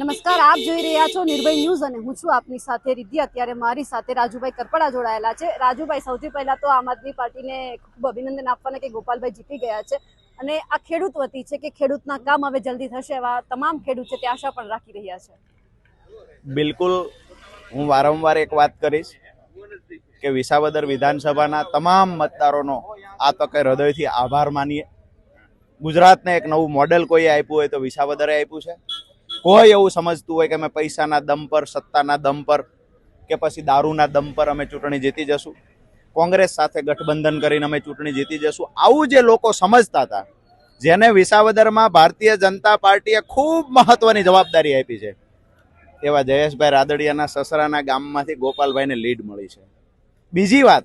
નમસ્કાર, આપ જોઈ રહ્યા છો નિર્ભય ન્યૂઝ અને હું છું આપની સાથે રિદ્ધિ. અત્યારે મારી સાથે રાજુભાઈ કરપડા જોડાયેલા છે. રાજુભાઈ, સૌથી પહેલા તો આમ આદમી પાર્ટીને ખૂબ અભિનંદન આપવાના કે ગોપાલભાઈ જીતી ગયા છે અને આ ખેડૂત વતી છે કે ખેડૂતના કામ હવે જલ્દી થશે એવા તમામ ખેડૂત છે તે આશા પણ રાખી રહ્યા છે. બિલકુલ, હું વારંવાર એક વાત કરીશ કે વિસાવદર વિધાનસભાના તમામ મતદારોનો આ તકે હૃદયથી આભાર માનીએ. ગુજરાતને એક નવું મોડેલ કોઈએ આપ્યું હોય તો વિસાવદરે આપ્યું છે. કોઈ એવું સમજતું હોય કે અમે પૈસાના દમ પર, સત્તાના દમ પર કે પછી દારૂના દમ પર અમે ચૂંટણી જીતી જશું. કોંગ્રેસ સાથે ગઠબંધન કરીને અમે ચૂંટણી જીતી જશું. આવું જે લોકો સમજતા હતા, જેને વિસાવદરમાં ભારતીય જનતા પાર્ટીએ ખૂબ મહત્વની જવાબદારી આપી છે, એવા જયેશભાઈ રાદડિયાના સસરાના ગામમાંથી ગોપાલભાઈને લીડ મળી છે. બીજી વાત,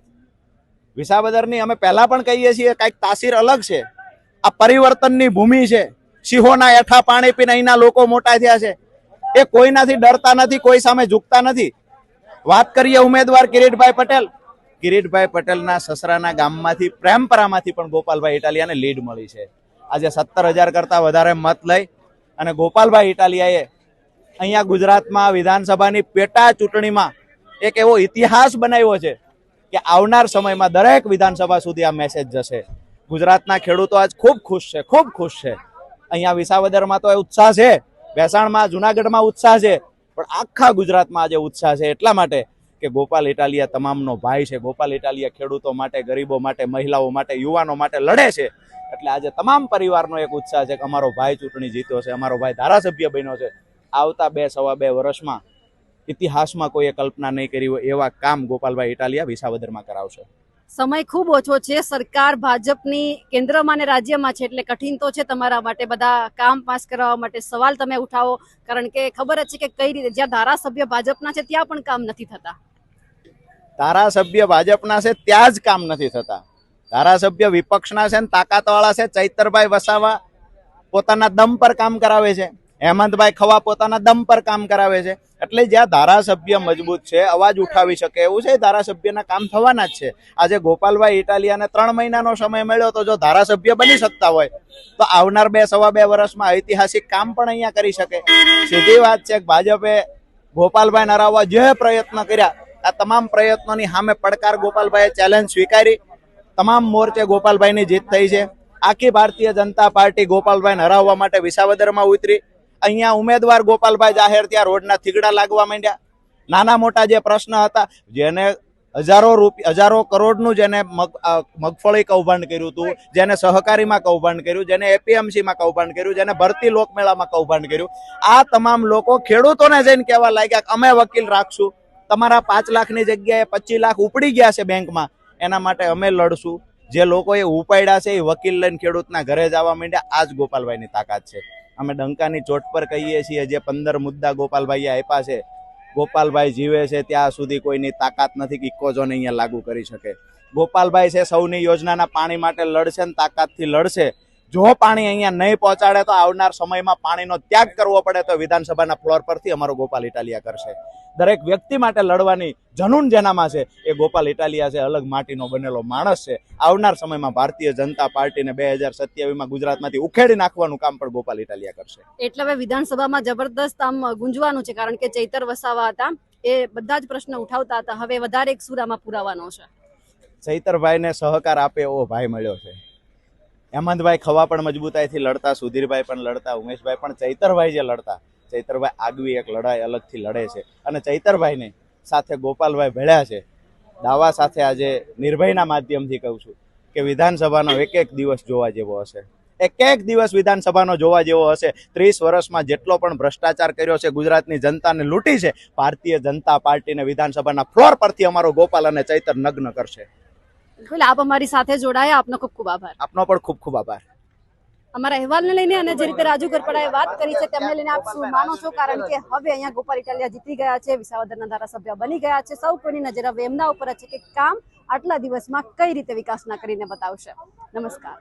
વિસાવદરની અમે પહેલાં પણ કહીએ છીએ, કાંઈક તાસીર અલગ છે. આ પરિવર્તનની ભૂમિ છે. સિંહોના એઠા પાણી પીને અહીંના લોકો મોટા થયા છે. એ કોઈનાથી ડરતા નથી, કોઈ સામે ઝૂકતા નથી. વાત કરીએ ઉમેદવાર કિરીટભાઈ પટેલ. કિરીટભાઈ પટેલના સસરાના ગામમાંથી, પ્રેમપરામાંથી પણ ગોપાલભાઈ ઇટાલિયાને લીડ મળી છે. આજે સત્તર હજાર કરતા વધારે મત લઈ અને ગોપાલભાઈ ઇટાલિયાએ અહીંયા ગુજરાતમાં વિધાનસભાની પેટા ચૂંટણીમાં એક એવો ઇતિહાસ બનાવ્યો છે કે આવનાર સમયમાં દરેક વિધાનસભા સુધી આ મેસેજ જશે. ગુજરાતના ખેડૂતો આજ ખૂબ ખુશ છે, ખૂબ ખુશ છે. અહીંયા વિસાવદરમાં તો ઉત્સાહ છે. ભેસાણમાં, જુનાગઢમાં ઉત્સાહ છે. પણ આખા ગુજરાતમાં આજે ઉત્સાહ છે. એટલા માટે કે ગોપાલ ઇટાલિયા તમામનો ભાઈ છે. ગોપાલ ઇટાલિયા ખેડૂતો માટે, ગરીબો માટે, મહિલાઓ માટે, યુવાનો માટે લડે છે. એટલે આજે તમામ પરિવારનો એક ઉત્સાહ છે કે અમારો ભાઈ ચૂંટણી જીત્યો છે. અમારો ભાઈ ધારાસભ્ય બન્યો છે. આવતા બે, સવા બે વર્ષમાં ઇતિહાસમાં કોઈએ કલ્પના નહીં કરી હોય એવા કામ ગોપાલભાઈ ઇટાલિયા વિસાવદરમાં કરાવશે. સમય ખૂબ ઓછો છે. સરકાર ભાજપની કેન્દ્રમાં અને રાજ્યમાં છે એટલે કઠિન તો છે તમારા માટે બધા કામ પાસ કરવા માટે સવાલ તમે ઉઠાવો. કારણ કે ખબર જ છે કે કઈ રીતે જ્યાં ધારાસભ્ય ભાજપના છે ત્યાં પણ કામ નથી થતા. ધારાસભ્ય ભાજપના છે ત્યાં જ કામ નથી થતા. ધારાસભ્ય વિપક્ષના છે ને તાકાતવાળા છે. ચૈતરભાઈ વસાવા પોતાના દમ પર કામ કરાવે છે. હેમંતભાઈ ખવા પોતાના દમ પર કામ કરાવે છે. એટલે જ્યાં ધારાસભ્ય મજબૂત છે, અવાજ ઉઠાવી શકે એવું છે ધારાસભ્યના કામ થવાના જ છે. આજે ગોપાલભાઈ ઇટાલિયાને ત્રણ મહિનાનો સમય મળ્યો તો જો ધારાસભ્ય બની શકતા હોય, તો આવનાર બે સવા બે વર્ષમાં ઐતિહાસિક કામ પણ અહીંયા કરી શકે. સીધી વાત છે કે ભાજપે ગોપાલભાઈ હરાવવા જે પ્રયત્ન કર્યા, આ તમામ પ્રયત્નોની સામે પડકાર ગોપાલભાઈએ ચેલેન્જ સ્વીકારી. તમામ મોરચે ગોપાલભાઈની જીત થઈ છે. આખી ભારતીય જનતા પાર્ટી ગોપાલભાઈને હરાવવા માટે વિસાવદરમાં ઉતરી. અહીંયા ઉમેદવાર ગોપાલભાઈ જાહેર ત્યાં રોડના થીગડા લાગવા માંડ્યા. નાના મોટા જે પ્રશ્ન હતા, જેને હજારો રૂપિયા હજારો કરોડનું જેને મગ મગફળી કૌભાંડ કર્યું હતું, જેને સહકારીમાં કૌભાંડ કર્યું, જેને એપીએમસીમાં કૌભાંડ કર્યું, જેને ભરતી લોકમેળામાં કૌભાંડ કર્યું. આ તમામ લોકો ખેડૂતોને જઈને કહેવા લાગ્યા અમે વકીલ રાખશું. તમારા પાંચ લાખની જગ્યાએ પચીસ લાખ ઉપડી ગયા છે બેંકમાં. એના માટે અમે લડશું. જે લોકોએ ઉપાડ્યા છે એ વકીલ લઈને ખેડૂતના ઘરે જવા માંડ્યા. આ જ ગોપાલભાઈની તાકાત છે. અમે ડંકાની ચોટ પર કહીએ છીએ જે પંદર મુદ્દા ગોપાલભાઈએ આપ્યા છે. ગોપાલભાઈ જીવે છે, ત્યાં સુધી કોઈની તાકાત નથી કે ઇકોઝોન અહીંયા લાગુ કરી શકે. ગોપાલભાઈ છે, સૌની યોજનાના પાણી માટે લડશે ને તાકાતથી લડશે. જો પાણી અહીંયા નહીં પહોંચાડે તો આવનાર સમયમાં પાણીનો ત્યાગ કરવો પડે તો વિધાનસભાના ફ્લોર પરથી અમારો ગોપાલ ઇટાલિયા કરશે. દરેક વ્યક્તિ માટે લડવાની જનૂન જેનામાં છે એ ગોપાલ ઇટાલિયા છે અલગ માટીનો બનેલો માણસ છે. આવનાર સમયમાં ભારતીય જનતા પાર્ટીને બે હજાર સત્યાવીસમાં ગુજરાતમાંથી ઉખેડી નાખવાનું કામ પણ ગોપાલ ઇટાલિયા કરશે. એટલે હવે વિધાનસભામાં જબરદસ્ત આમ ગુંજવાનું છે કારણ કે ચૈતર વસાવા હતા એ બધા જ પ્રશ્ન ઉઠાવતા હતા. હવે વધારે એક સુરામાં પુરાવાનો છે. ચૈતરભાઈને સહકાર આપે એવો ભાઈ મળ્યો છે. હેમંતભાઈ ખવા પણ મજબૂતાઈથી લડતા, સુધીરભાઈ પણ લડતા, ઉમેશભાઈ પણ ચૈતરભાઈ જે લડતા, ચૈતરભાઈ આગવી એક લડાઈ અલગથી લડે છે. અને ચૈતરભાઈને સાથે ગોપાલભાઈ ભેળ્યા છે. દાવા સાથે આજે નિર્ભયના માધ્યમથી કહું છું કે વિધાનસભાનો એક એક દિવસ જોવા જેવો હશે. એક એક દિવસ વિધાનસભાનો જોવા જેવો હશે. ત્રીસ વર્ષમાં જેટલો પણ ભ્રષ્ટાચાર કર્યો છે, ગુજરાતની જનતાને લૂંટી છે, ભારતીય જનતા પાર્ટીને વિધાનસભાના ફ્લોર પરથી અમારો ગોપાલ અને ચૈતર નગ્ન કરશે. બિલકુલ આપ અમારી સાથે જોડાયા આપનો ખૂબ ખૂબ આભાર આપનો પણ ખૂબ ખૂબ આભાર અમારા અહેવાલને લઈને અને જે રીતે રાજુ ગરપડાએ વાત કરી છે તેમને લઈને આપ શું માનો છો? કારણ કે હવે અહીંયા ગોપાલ ઇટાલિયા જીતી ગયા છે વિસાવદરના ધારાસભ્ય બની ગયા છે. સૌ કોઈની નજર હવે એમના ઉપર છે કે કામ આટલા દિવસમાં કઈ રીતે વિકાસના કરીને બતાવશે. નમસ્કાર.